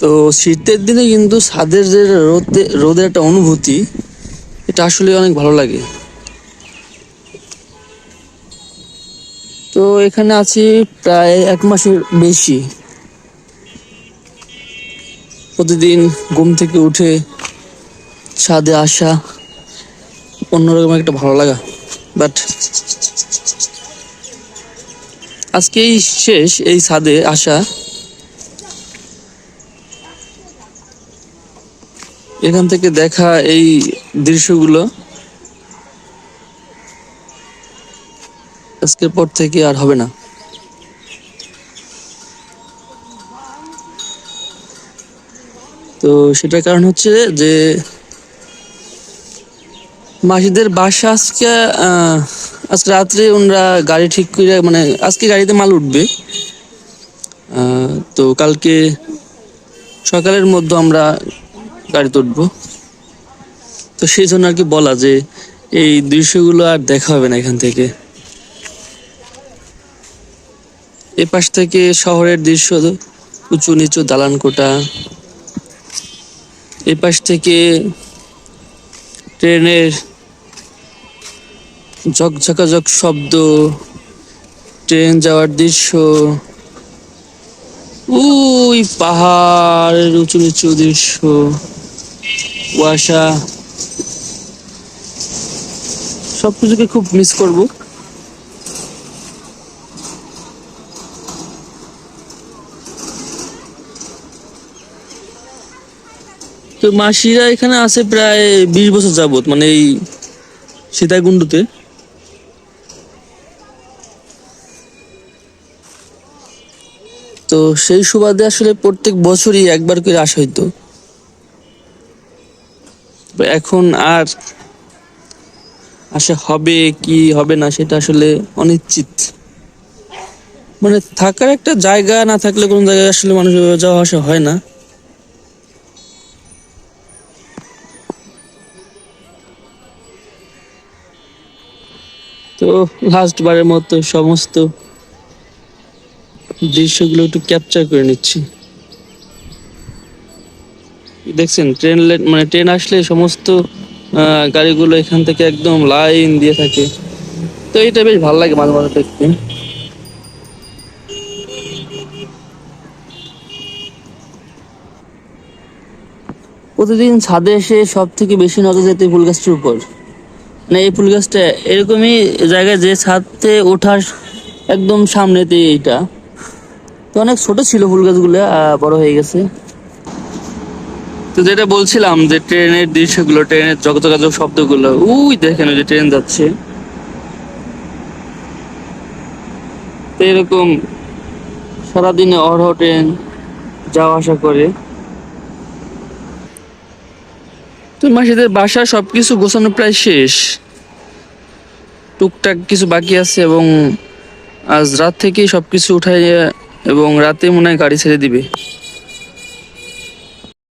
তো শীতের দিনে কিন্তু ছাদের যে রোদে, রোদের একটা অনুভূতি, এটা আসলে অনেক ভালো লাগে। তো এখানে আছি প্রায় এক মাসের বেশি। প্রতিদিন ঘুম থেকে উঠে ছাদে আসা অন্যরকম একটা ভালো লাগা। বাট আজকেই শেষ এই ছাদে আসা। এখান থেকে দেখা এই দৃশ্যগুলো। আজকের পর থেকে আর হবে না। তো সেটার কারণ হচ্ছে যে মাসিদের বাসা আজকে আজকে রাত্রে ওনারা গাড়ি ঠিক করে মানে আজকে গাড়িতে মাল উঠবে। তো কালকে সকালের মধ্যে আমরা গাড়িতে উঠবো। তো সেই জন্য আর কি বলা যে এই দৃশ্যগুলো আর দেখা হবে না এখান থেকে। এ পাশ থেকে শহরের দৃশ্য, উঁচু নিচু দালান কোটা এই পাশ থেকে ট্রেনের ঝকঝকাঝক শব্দ, ট্রেন যাওয়ার দৃশ্য। উই পাহাড়ের উঁচু নিচু দৃশ্য। কুয়াশা। সবকিছুকে খুব মিস করব। তো মাসিরা এখানে আছে প্রায় বিশ বছর যাবত মানে এই সীতাকুণ্ডতে। তো সেই সুবাদে আসলে প্রত্যেক বছরই একবার করে আসা হইতো। এখন আর আসা হবে, কি হবে না সেটা আসলে অনিশ্চিত। মানে থাকার একটা জায়গা না থাকলে কোন জায়গায় আসলে মানুষ যাওয়া আসা হয় না। তো লাস্ট বারের মতো সমস্ত দৃশ্যগুলো একটু ক্যাপচার করে নিচ্ছি। দেখছেন ট্রেন মানে ট্রেন আসলে সমস্ত গাড়িগুলো এখান থেকে একদম লাইন দিয়ে থাকে। তো এটা বেশ ভালো লাগে মাঝে মাঝে দেখতে। প্রতিদিন ছাদে এসে সব থেকে বেশি নজর যেত ফুল গাছটির উপর। মানে এই ফুল গাছটা এরকমই জায়গায় যে ছাদতে ওঠার একদম সামনেতে এইটা। তো অনেক ছোট ছিল ফুল গাছগুলো বড় হয়ে গেছে। তো যেটা বলছিলাম যে ট্রেনের দৃশ্যগুলো, ট্রেনের জগতগাজক শব্দগুলো, উই দেখেন যে ট্রেন যাচ্ছে। তো এরকম সারাদিনে অহরহ ট্রেন যাওয়া আসা করে। তো মাসিদের বাসা সবকিছু গোছানো প্রায় শেষ। টুকটাক কিছু বাকি আছে এবং আজ রাত থেকেই সবকিছু উঠাই এবং রাতে মনে হয় গাড়ি ছেড়ে দিবে।